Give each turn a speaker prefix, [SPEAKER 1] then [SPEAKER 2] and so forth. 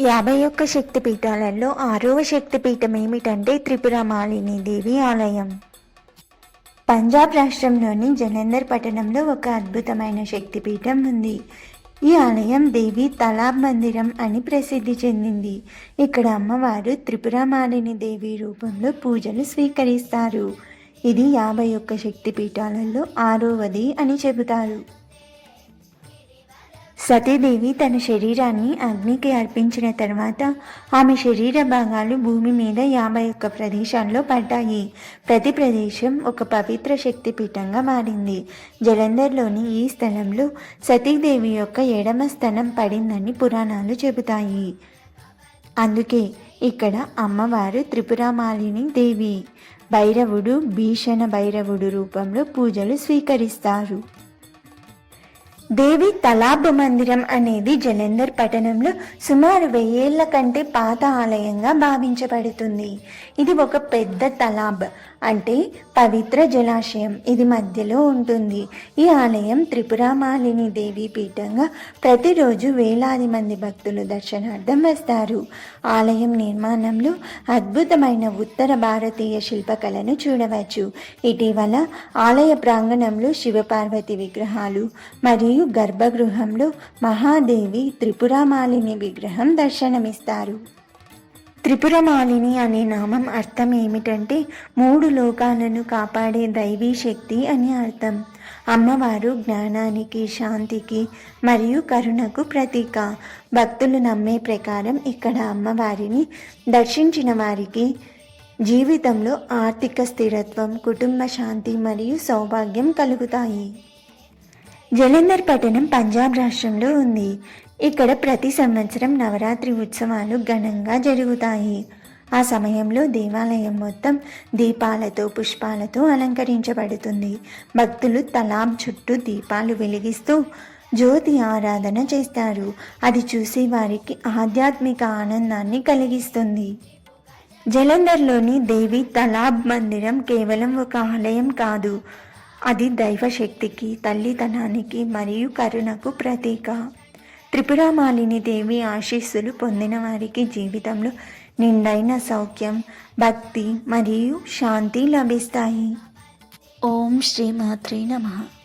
[SPEAKER 1] యాభై ఒక్క శక్తి పీఠాలలో ఆరవ శక్తి పీఠం ఏమిటంటే త్రిపురమాలిని దేవి ఆలయం. పంజాబ్ రాష్ట్రంలోని జలంధర్ పట్టణంలో ఒక అద్భుతమైన శక్తిపీఠం ఉంది. ఈ ఆలయం దేవి తలాబ్ మందిరం అని ప్రసిద్ధి చెందింది. ఇక్కడ అమ్మవారు త్రిపురమాలిని దేవి రూపంలో పూజలు స్వీకరిస్తారు. ఇది యాభై ఒక్క శక్తిపీఠాలలో ఆరవది అని చెబుతారు. సతీదేవి తన శరీరాన్ని అగ్నికి అర్పించిన తర్వాత ఆమె శరీర భాగాలు భూమి మీద యాభై ఒక్క ప్రదేశాల్లో పడ్డాయి. ప్రతి ప్రదేశం ఒక పవిత్ర శక్తి పీఠంగా మారింది. జలంధర్లోని ఈ స్థలంలో సతీదేవి యొక్క ఎడమ స్థలం పడిందని పురాణాలు చెబుతాయి. అందుకే ఇక్కడ అమ్మవారు త్రిపురమాలిని దేవి. భైరవుడు భీషణ భైరవుడు రూపంలో పూజలు స్వీకరిస్తారు. దేవి తలాబ్ మందిరం అనేది జలంధర్ పట్టణంలో సుమారు వెయ్యేళ్ళ కంటే పాత ఆలయంగా భావించబడుతుంది. ఇది ఒక పెద్ద తలాబ్ అంటే పవిత్ర జలాశయం. ఇది మధ్యలో ఉంటుంది. ఈ ఆలయం త్రిపురామాలిని దేవి పీఠంగా ప్రతిరోజు వేలాది మంది భక్తులు దర్శనార్థం వస్తారు. ఆలయం నిర్మాణంలో అద్భుతమైన ఉత్తర భారతీయ శిల్పకళను చూడవచ్చు. ఇటీవల ఆలయ ప్రాంగణంలో శివపార్వతి విగ్రహాలు మరియు గర్భగృహంలో మహాదేవి త్రిపురమాలిని విగ్రహం దర్శనమిస్తారు. త్రిపురమాలిని అనే నామం అర్థం ఏమిటంటే మూడు లోకాలను కాపాడే దైవీ శక్తి అని అర్థం. అమ్మవారు జ్ఞానానికి శాంతికి మరియు కరుణకు ప్రతీక. భక్తులు నమ్మే ప్రకారం ఇక్కడ అమ్మవారిని దర్శించిన వారికి జీవితంలో ఆర్థిక స్థిరత్వం కుటుంబ శాంతి మరియు సౌభాగ్యం కలుగుతాయి. జలంధర్ పట్టణం పంజాబ్ రాష్ట్రంలో ఉంది. ఇక్కడ ప్రతి సంవత్సరం నవరాత్రి ఉత్సవాలు ఘనంగా జరుగుతాయి. ఆ సమయంలో దేవాలయం మొత్తం దీపాలతో పుష్పాలతో అలంకరించబడుతుంది. భక్తులు తలాబ్ చుట్టూ దీపాలు వెలిగిస్తూ జ్యోతి ఆరాధన చేస్తారు. అది చూసి వారికి ఆధ్యాత్మిక ఆనందాన్ని కలిగిస్తుంది. జలంధర్లోని దేవి తలాబ్ మందిరం కేవలం ఒక ఆలయం కాదు. అది దైవశక్తికి తల్లితనానికి మరియు కరుణకు ప్రతీక. త్రిపురామాలిని దేవి ఆశీస్సులు పొందిన వారికి జీవితంలో నిండైన సౌఖ్యం భక్తి మరియు శాంతి లభిస్తాయి. ఓం శ్రీ మాత్రే నమః.